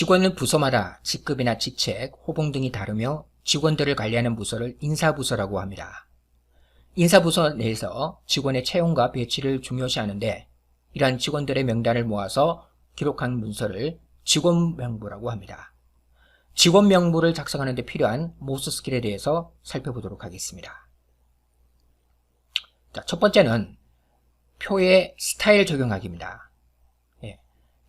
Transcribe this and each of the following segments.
직원은 부서마다 직급이나 직책, 호봉 등이 다르며 직원들을 관리하는 부서를 인사부서라고 합니다. 인사부서 내에서 직원의 채용과 배치를 중요시하는데 이러한 직원들의 명단을 모아서 기록한 문서를 직원 명부라고 합니다. 직원 명부를 작성하는 데 필요한 모스 스킬에 대해서 살펴보도록 하겠습니다. 자, 첫 번째는 표의 스타일 적용하기입니다. 예,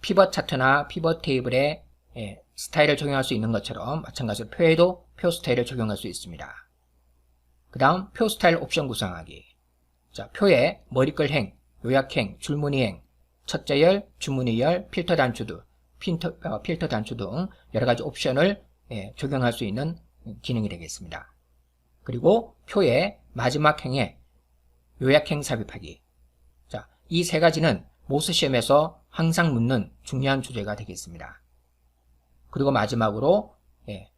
피벗 차트나 피벗 테이블에 예, 스타일을 적용할 수 있는 것처럼 마찬가지로 표에도 표 스타일을 적용할 수 있습니다. 그 다음 표 스타일 옵션 구성하기 자, 표에 머리글 행, 요약행, 줄무늬 행, 첫째 열, 주무늬열, 필터 단추 등 필터, 어, 필터 단추 등 여러 가지 옵션을 예, 적용할 수 있는 기능이 되겠습니다. 그리고 표의 마지막 행에 요약행 삽입하기. 자, 이 세 가지는 모스 시험에서 항상 묻는 중요한 주제가 되겠습니다. 그리고 마지막으로 예,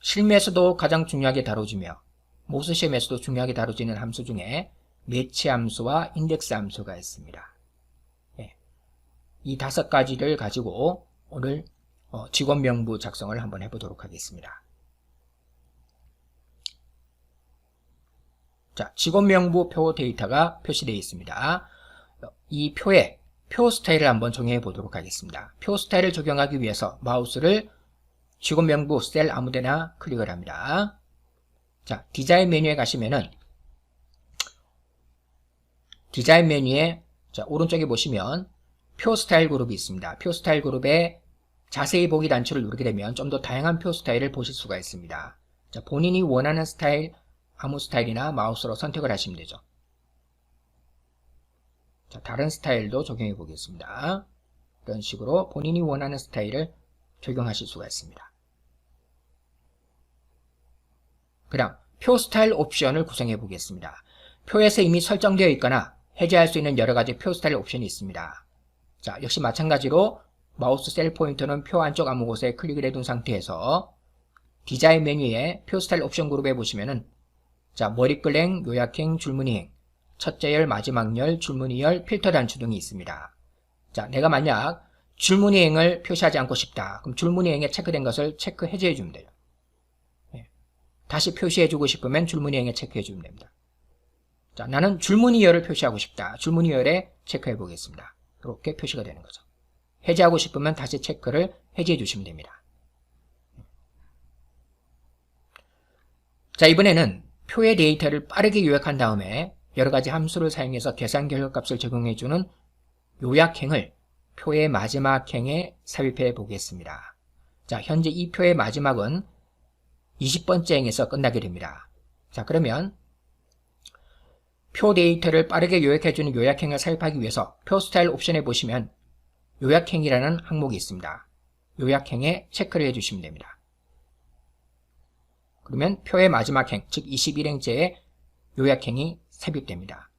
실무에서도 가장 중요하게 다뤄지며 모스 시험에서도 중요하게 다뤄지는 함수 중에 매치 함수와 인덱스 함수가 있습니다. 예, 이 다섯 가지를 가지고 오늘 어, 직원 명부 작성을 한번 해보도록 하겠습니다. 자, 직원 명부 표 데이터가 표시되어 있습니다. 이 표에 표 스타일을 한번 정해 보도록 하겠습니다. 표 스타일을 적용하기 위해서 마우스를 직원 명부 셀 아무데나 클릭을 합니다. 자, 디자인 메뉴에 가시면은 디자인 메뉴에 자, 오른쪽에 보시면 표 스타일 그룹이 있습니다. 표 스타일 그룹에 자세히 보기 단추를 누르게 되면 좀 더 다양한 표 스타일을 보실 수가 있습니다. 자, 본인이 원하는 스타일, 아무 스타일이나 마우스로 선택을 하시면 되죠. 자, 다른 스타일도 적용해 보겠습니다. 이런 식으로 본인이 원하는 스타일을 적용하실 수가 있습니다. 그 다음 표 스타일 옵션을 구성해 보겠습니다. 표에서 이미 설정되어 있거나 해제할 수 있는 여러 가지 표 스타일 옵션이 있습니다. 자, 역시 마찬가지로 마우스 셀 포인터는 표 안쪽 아무 곳에 클릭을 해둔 상태에서 디자인 메뉴에 표 스타일 옵션 그룹에 보시면은 자, 머리글행, 요약행, 줄무늬행, 첫째 열, 마지막 열, 줄무늬 열, 필터 단추 등이 있습니다. 자, 내가 만약 줄무늬행을 표시하지 않고 싶다. 그럼 줄무늬행에 체크된 것을 체크 해제해 주면 돼요. 예. 다시 표시해 주고 싶으면 줄무늬행에 체크해 주면 됩니다. 자, 나는 줄무늬열을 표시하고 싶다. 줄무늬열에 체크해 보겠습니다. 이렇게 표시가 되는 거죠. 해제하고 싶으면 다시 체크를 해제해 주시면 됩니다. 자, 이번에는 표의 데이터를 빠르게 요약한 다음에 여러 가지 함수를 사용해서 계산 결과값을 적용해 주는 요약행을 표의 마지막 행에 삽입해 보겠습니다. 자, 현재 이 표의 마지막은 20번째 행에서 끝나게 됩니다. 자, 그러면 표 데이터를 빠르게 요약해주는 요약행을 삽입하기 위해서 표 스타일 옵션에 보시면 요약행이라는 항목이 있습니다. 요약행에 체크를 해주시면 됩니다. 그러면 표의 마지막 행, 즉 21행째에 요약행이 삽입됩니다.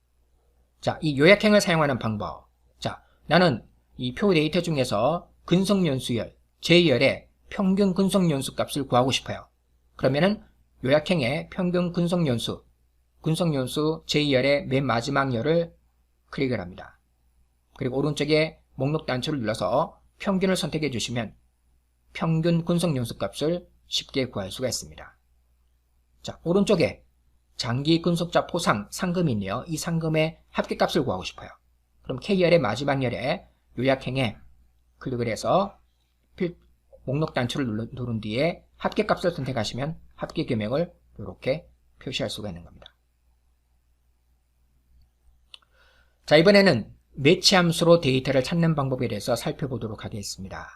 자, 이 요약행을 사용하는 방법. 자, 나는 이 표 데이터 중에서 근속연수열, J열의 평균 근속연수 값을 구하고 싶어요. 그러면은 요약행에 평균 근속연수, 근속연수 J열의 맨 마지막 열을 클릭을 합니다. 그리고 오른쪽에 목록 단추를 눌러서 평균을 선택해 주시면 평균 근속연수 값을 쉽게 구할 수가 있습니다. 자, 오른쪽에 장기 근속자 포상 상금이 있네요. 이 상금의 합계값을 구하고 싶어요. 그럼 K열의 마지막 열에 요약행에 클릭을 해서 목록 단추를 누른 뒤에 합계값을 선택하시면 합계 금액을 이렇게 표시할 수가 있는 겁니다. 자, 이번에는 매치 함수로 데이터를 찾는 방법에 대해서 살펴보도록 하겠습니다.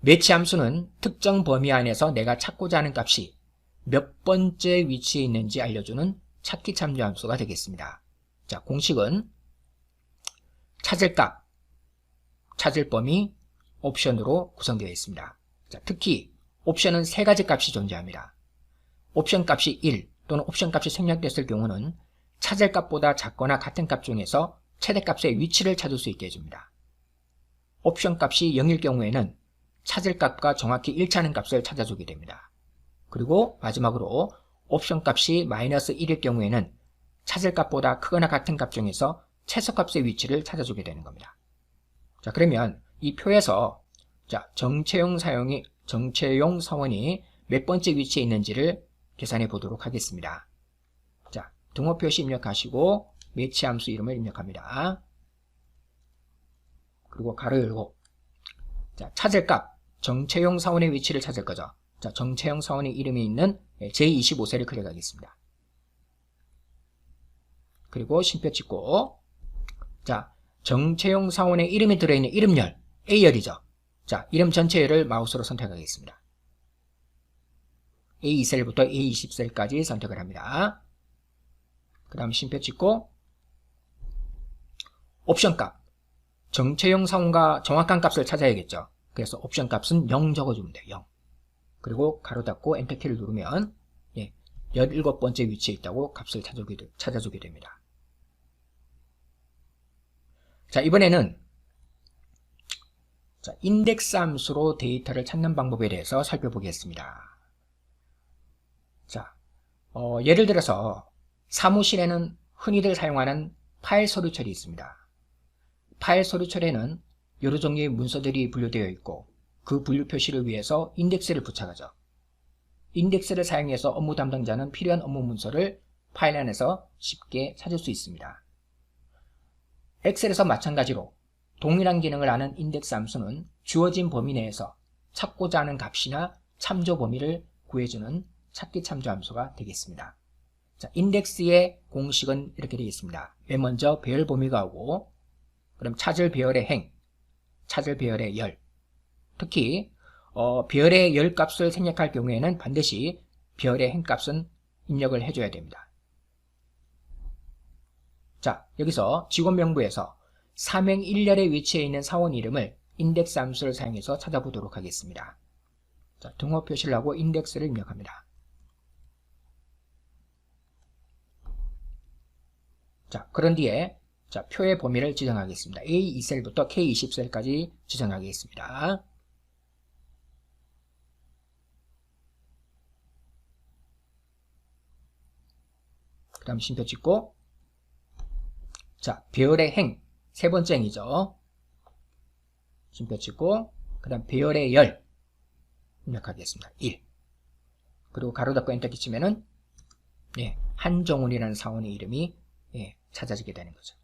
매치 함수는 특정 범위 안에서 내가 찾고자 하는 값이 몇 번째 위치에 있는지 알려주는 찾기 참조 함수가 되겠습니다. 자, 공식은 찾을 값, 찾을 범위, 옵션으로 구성되어 있습니다. 자, 특히 옵션은 세 가지 값이 존재합니다. 옵션 값이 1 또는 옵션 값이 생략됐을 경우는 찾을 값보다 작거나 같은 값 중에서 최대 값의 위치를 찾을 수 있게 해줍니다. 옵션 값이 0일 경우에는 찾을 값과 정확히 일치하는 값을 찾아주게 됩니다. 그리고 마지막으로 옵션 값이 마이너스 1일 경우에는 찾을 값보다 크거나 같은 값 중에서 최소값의 위치를 찾아주게 되는 겁니다. 자 그러면 이 표에서 자, 정체용 사용이, 정체용 사원이 몇 번째 위치에 있는지를 계산해 보도록 하겠습니다. 자, 등호 표시 입력하시고, 매치 함수 이름을 입력합니다. 그리고 가로 열고, 자, 찾을 값, 정체용 사원의 위치를 찾을 거죠. 자, 정체용 사원의 이름이 있는 제25셀을 클릭하겠습니다. 그리고 쉼표 찍고, 자, 정체용 사원의 이름이 들어있는 이름열, A열이죠. 자, 이름 전체열을 마우스로 선택하겠습니다. A2셀부터 A20셀까지 선택을 합니다. 그 다음 쉼표 찍고 옵션 값 정체용 사원과 정확한 값을 찾아야겠죠. 그래서 옵션 값은 0 적어주면 돼요. 0. 그리고 가로 닫고 엔터키를 누르면 예, 17번째 위치에 있다고 값을 찾아주게, 되- 찾아주게 됩니다. 자 이번에는 자, 인덱스 함수로 데이터를 찾는 방법에 대해서 살펴보겠습니다. 자, 어, 예를 들어서 사무실에는 흔히들 사용하는 파일 서류 처리 있습니다. 파일 서류 처리에는 여러 종류의 문서들이 분류되어 있고 그 분류 표시를 위해서 인덱스를 부착하죠. 인덱스를 사용해서 업무 담당자는 필요한 업무 문서를 파일 안에서 쉽게 찾을 수 있습니다. 엑셀에서 마찬가지로 동일한 기능을 하는 인덱스 함수는 주어진 범위 내에서 찾고자 하는 값이나 참조 범위를 구해주는 찾기 참조 함수가 되겠습니다. 자, 인덱스의 공식은 이렇게 되겠습니다. 맨 먼저 배열 범위가 오고 그럼 찾을 배열의 행, 찾을 배열의 열. 특히 어, 배열의 열 값을 생략할 경우에는 반드시 배열의 행 값은 입력을 해줘야 됩니다. 자, 여기서 직원 명부에서 사명 1열의 위치에 있는 사원 이름을 인덱스 함수를 사용해서 찾아보도록 하겠습니다. 자, 등호 표시를 하고 인덱스를 입력합니다. 자, 그런 뒤에 자, 표의 범위를 지정하겠습니다. A2셀부터 K20셀까지 지정하겠습니다. 그 다음 쉼표 찍고 자, 배열의 행, 세 번째 행이죠. 쉼표 찍고 그 다음 배열의 열 입력하겠습니다. 1 그리고 가로 닫고 엔터키 치면은 예, 한정훈이라는 사원의 이름이 예, 찾아지게 되는 거죠.